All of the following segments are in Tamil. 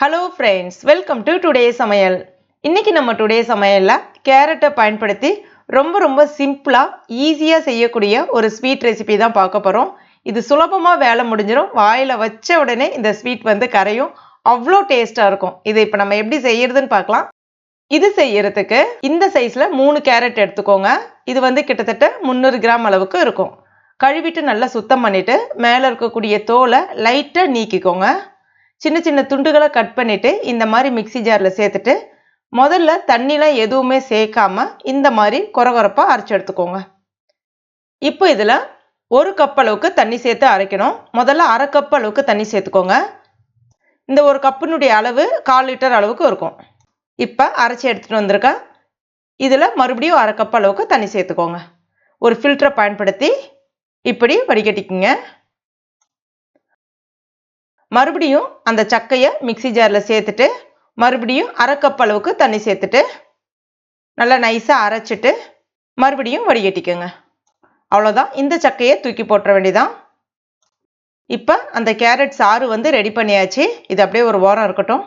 Hello friends welcome to today சமையல் இன்னைக்கு நம்ம டுடே சமையலில் கேரட்டை பயன்படுத்தி ரொம்ப ரொம்ப சிம்பிளாக ஈஸியாக செய்யக்கூடிய ஒரு ஸ்வீட் ரெசிபி தான் பார்க்க போகிறோம் இது சுலபமாக வேலை முடிஞ்சிடும் வாயில் வச்ச உடனே இந்த ஸ்வீட் வந்து கரையும். அவ்வளோ டேஸ்ட்டாக இருக்கும். இதை இப்போ நம்ம எப்படி செய்யறதுன்னு பார்க்கலாம். இது செய்யறதுக்கு இந்த சைஸில் மூணு கேரட் எடுத்துக்கோங்க. இது வந்து கிட்டத்தட்ட முந்நூறு கிராம் அளவுக்கு இருக்கும். கழுவிட்டு நல்லா சுத்தம் பண்ணிவிட்டு மேலே இருக்கக்கூடிய தோலை லைட்டாக நீக்கிக்கோங்க. சின்ன சின்ன துண்டுகளை கட் பண்ணிவிட்டு இந்த மாதிரி மிக்சி ஜாரில் சேர்த்துட்டு முதல்ல தண்ணிலாம் எதுவுமே சேர்க்காம இந்த மாதிரி குறகுறப்பாக அரைச்சி எடுத்துக்கோங்க. இப்போ இதில் ஒரு கப் அளவுக்கு தண்ணி சேர்த்து அரைக்கணும். முதல்ல அரை கப் அளவுக்கு தண்ணி சேர்த்துக்கோங்க. இந்த ஒரு கப்பினுடைய அளவு கால் லிட்டர் அளவுக்கு இருக்கும். இப்போ அரைச்சி எடுத்துகிட்டு வந்திருக்கேன் இதில் மறுபடியும் அரை கப் அளவுக்கு தண்ணி சேர்த்துக்கோங்க. ஒரு ஃபில்டரை பயன்படுத்தி இப்படி வடிகட்டிக்குங்க. மறுபடியும் அந்த சக்கையை மிக்சி ஜாரில் சேர்த்துட்டு மறுபடியும் அரை கப் அளவுக்கு தண்ணி சேர்த்துட்டு நல்லா நைஸாக அரைச்சிட்டு மறுபடியும் வடிகட்டிக்கோங்க. அவ்வளோதான் இந்த சக்கையை தூக்கி போட்டுற வேண்டியதான் இப்போ அந்த கேரட் சாறு வந்து ரெடி பண்ணியாச்சு. இது அப்படியே ஒரு ஓரம் இருக்கட்டும்.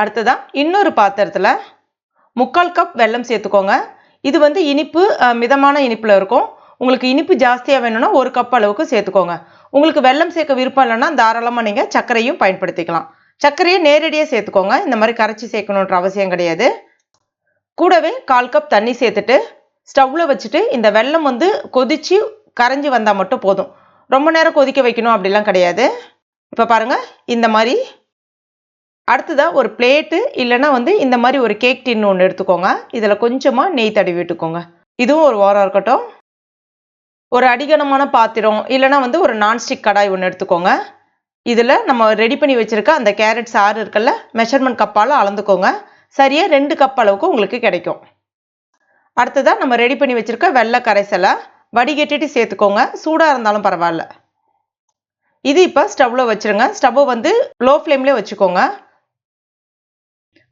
அடுத்ததான் இன்னொரு பாத்திரத்தில் முக்கால் கப் வெல்லம் சேர்த்துக்கோங்க. இது வந்து இனிப்பு மிதமான இனிப்பில் இருக்கும். உங்களுக்கு இனிப்பு ஜாஸ்தியாக வேணும்னா ஒரு கப் அளவுக்கு சேர்த்துக்கோங்க. உங்களுக்கு வெல்லம் சேர்க்க விருப்பம் இல்லைன்னா தாராளமாக நீங்கள் சர்க்கரையும் பயன்படுத்திக்கலாம். சர்க்கரையை நேரடியாக சேர்த்துக்கோங்க. இந்த மாதிரி கரைச்சி சேர்க்கணுன்ற அவசியம் கிடையாது. கூடவே கால் கப் தண்ணி சேர்த்துட்டு ஸ்டவ்வில் வச்சுட்டு இந்த வெல்லம் வந்து கொதித்து கரைஞ்சி வந்தால் மட்டும் போதும். ரொம்ப நேரம் கொதிக்க வைக்கணும் அப்படிலாம் கிடையாது. இப்போ பாருங்கள் இந்த மாதிரி அடுத்ததாக ஒரு பிளேட்டு இல்லைன்னா வந்து இந்த மாதிரி ஒரு கேக் டின்னு ஒன்று எடுத்துக்கோங்க. இதில் கொஞ்சமாக நெய் தடவி விட்டுக்கோங்க. இதுவும் ஒரு ஓரம் இருக்கட்டும். ஒரு அடிகனமான பாத்திரம் இல்லைனா வந்து ஒரு நான்ஸ்டிக் கடாய் ஒன்று எடுத்துக்கோங்க. இதில் நம்ம ரெடி பண்ணி வச்சுருக்க அந்த கேரட் சாறு இருக்குல்ல மெஷர்மெண்ட் கப்பால் அளந்துக்கோங்க. சரியாக ரெண்டு கப் அளவுக்கு உங்களுக்கு கிடைக்கும். அடுத்ததாக நம்ம ரெடி பண்ணி வச்சுருக்க வெள்ளை கரைசலை வடிகட்டிட்டு சேர்த்துக்கோங்க. சூடாக இருந்தாலும் பரவாயில்ல. இது இப்போ ஸ்டவ்வில் வச்சுருங்க. ஸ்டவ்வை வந்து லோ ஃப்ளேம்லேயே வச்சுக்கோங்க.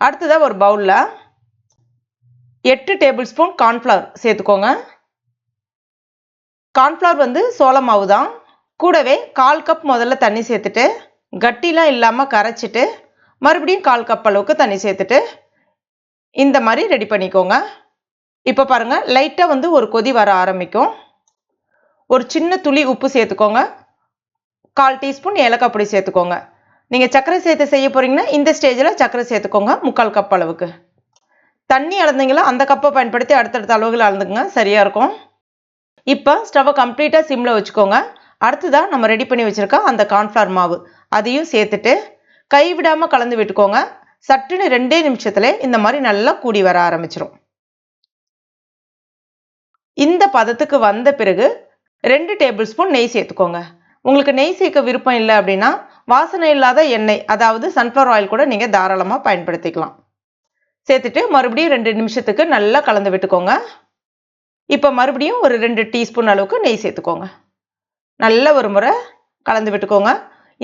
அடுத்ததாக ஒரு பவுலில் எட்டு டேபிள் ஸ்பூன் கார்ன்ஃப்ளவர் சேர்த்துக்கோங்க. கார்ன்ஃப்ளவர் வந்து சோள மாவு தான் கூடவே கால் கப் முதல்ல தண்ணி சேர்த்துட்டு கட்டிலாம் இல்லாமல் கரைச்சிட்டு மறுபடியும் கால் கப் அளவுக்கு தண்ணி சேர்த்துட்டு இந்த மாதிரி ரெடி பண்ணிக்கோங்க. இப்போ பாருங்கள் லைட்டாக வந்து ஒரு கொதி வர ஆரம்பிக்கும். ஒரு சின்ன துளி உப்பு சேர்த்துக்கோங்க. கால் டீஸ்பூன் ஏலக்காய் பொடி சேர்த்துக்கோங்க. நீங்கள் சர்க்கரை சேர்த்து செய்ய போகிறீங்கன்னா இந்த ஸ்டேஜில் சர்க்கரை சேர்த்துக்கோங்க முக்கால் கப் அளவுக்கு. தண்ணி அளந்தீங்களா அந்த கப்பை பயன்படுத்தி அடுத்தடுத்த அளவுகள் அளந்துங்க சரியாக இருக்கும். இப்போ ஸ்டவ்வை கம்ப்ளீட்டாக சிம்மில் வச்சுக்கோங்க. அடுத்ததாக நம்ம ரெடி பண்ணி வச்சுருக்க அந்த கார்ன்ஃப்ளவர் மாவு. அதையும் சேர்த்துட்டு கைவிடாமல் கலந்து விட்டுக்கோங்க. சட்டுன்னு ரெண்டே நிமிஷத்தில் இந்த மாதிரி நல்லா கூடி வர ஆரம்பிச்சிரும். இந்த பதத்துக்கு வந்த பிறகு ரெண்டு டேபிள் ஸ்பூன் நெய் சேர்த்துக்கோங்க. உங்களுக்கு நெய் சேர்க்க விருப்பம் இல்லை அப்படின்னா வாசனை இல்லாத எண்ணெய் அதாவது சன்ஃப்ளவர் ஆயில் கூட நீங்கள் தாராளமாக பயன்படுத்திக்கலாம். சேர்த்துட்டு மறுபடியும் ரெண்டு நிமிஷத்துக்கு நல்லா கலந்து விட்டுக்கோங்க. இப்போ மறுபடியும் ஒரு ரெண்டு டீஸ்பூன் அளவுக்கு நெய் சேர்த்துக்கோங்க. நல்ல ஒரு முறை கலந்து விட்டுக்கோங்க.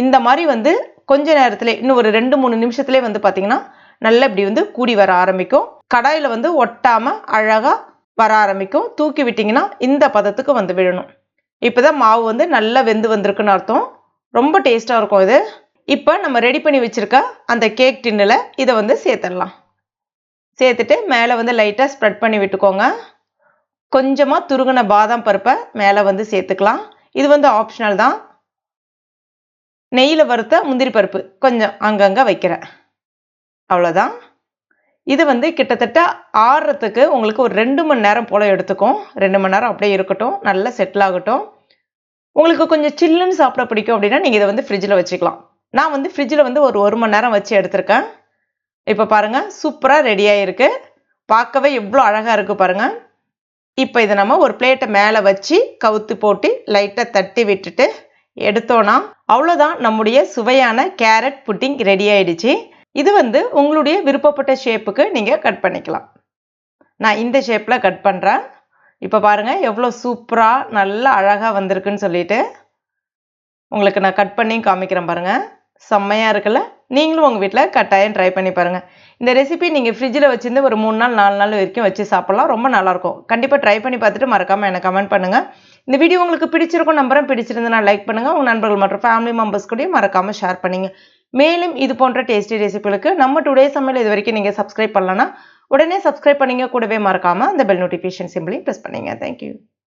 இந்த மாதிரி வந்து கொஞ்ச நேரத்தில் இன்னும் ஒரு ரெண்டு மூணு நிமிஷத்துலேயே வந்து பார்த்தீங்கன்னா நல்லா இப்படி வந்து கூடி வர ஆரம்பிக்கும். கடாயில் வந்து ஒட்டாமல் அழகாக வர ஆரம்பிக்கும். தூக்கி விட்டிங்கன்னா இந்த பதத்துக்கு வந்து விழணும். இப்போ தான் மாவு வந்து நல்லா வெந்து வந்திருக்குன்னு அர்த்தம். ரொம்ப டேஸ்ட்டாக இருக்கும் இது. இப்போ நம்ம ரெடி பண்ணி வச்சுருக்க அந்த கேக் டின்னில் இதை வந்து சேர்த்துடலாம். சேர்த்துட்டு மேலே வந்து லைட்டாக ஸ்ப்ரெட் பண்ணி விட்டுக்கோங்க. கொஞ்சமாக துருகின பாதாம் பருப்பை மேலே வந்து சேர்த்துக்கலாம். இது வந்து ஆப்ஷனல் தான். நெய்யில் வறுத்த முந்திரி பருப்பு கொஞ்சம் அங்கங்கே வைக்கிறேன். அவ்வளோதான் இது வந்து கிட்டத்தட்ட ஆறுறதுக்கு உங்களுக்கு ஒரு ரெண்டு மணி நேரம் போல் எடுத்துக்கும். ரெண்டு மணி நேரம் அப்படியே இருக்கட்டும். நல்லா செட்டில் ஆகட்டும். உங்களுக்கு கொஞ்சம் சில்லுன்னு சாப்பிட பிடிக்கும் அப்படின்னா நீங்கள் இதை வந்து ஃப்ரிட்ஜில் வச்சுக்கலாம். நான் வந்து ஃப்ரிட்ஜில் வந்து ஒரு ஒரு மணி நேரம் வச்சு எடுத்திருக்கேன். இப்போ பாருங்கள் சூப்பராக ரெடியாக இருக்குது பார்க்கவே எவ்வளோ அழகாக இருக்குது பாருங்கள் இப்போ இதை நம்ம ஒரு பிளேட்டை மேலே வச்சு கவுத்து போட்டு லைட்டாக தட்டி விட்டுட்டு எடுத்தோன்னா அவ்வளோதான் நம்முடைய சுவையான கேரட் புட்டிங் ரெடி ஆயிடுச்சு. இது வந்து உங்களுடைய விருப்பப்பட்ட ஷேப்புக்கு நீங்கள் கட் பண்ணிக்கலாம். நான் இந்த ஷேப்பில் கட் பண்ணுறேன் இப்போ பாருங்கள் எவ்வளோ சூப்பராக நல்லா அழகாக வந்திருக்குன்னு சொல்லிட்டு உங்களுக்கு நான் கட் பண்ணி காமிக்கிறேன் பாருங்கள் செம்மையாக இருக்குல்ல? நீங்களும் உங்கள் வீட்டில் கட்டாயம் ட்ரை பண்ணி பாருங்கள் இந்த ரெசிபி நீங்கள் ஃப்ரிட்ஜில் வச்சுருந்து ஒரு மூணு நாள் நாலு நாள் வரைக்கும் வச்சு சாப்பிட்லாம். ரொம்ப நல்லாயிருக்கும் கண்டிப்பாக ட்ரை பண்ணி பார்த்துட்டு மறக்காமல் எனக்கு கமெண்ட் பண்ணுங்கள் இந்த வீடியோ உங்களுக்கு பிடிச்சிருக்கும் நம்புறேன். பிடிச்சிருந்தா லைக் பண்ணுங்கள் உங்கள் நண்பர்கள் மற்றும் ஃபேமிலி மெம்பர்ஸ் கூடயும் மறக்காமல் ஷேர் பண்ணுங்க. மேலும் இது போன்ற டேஸ்டி ரெசிபிகளுக்கு நம்ம டுடே சமையல் இது வரைக்கும் நீங்கள் சப்ஸ்கிரைப் பண்ணலன்னா உடனே சப்ஸ்கிரைப் பண்ணிங்க. கூடவே மறக்காமல் அந்த பெல் நோட்டிஃபிகேஷன் சிம்பிளையும் ப்ரெஸ் பண்ணிங்க. Thank you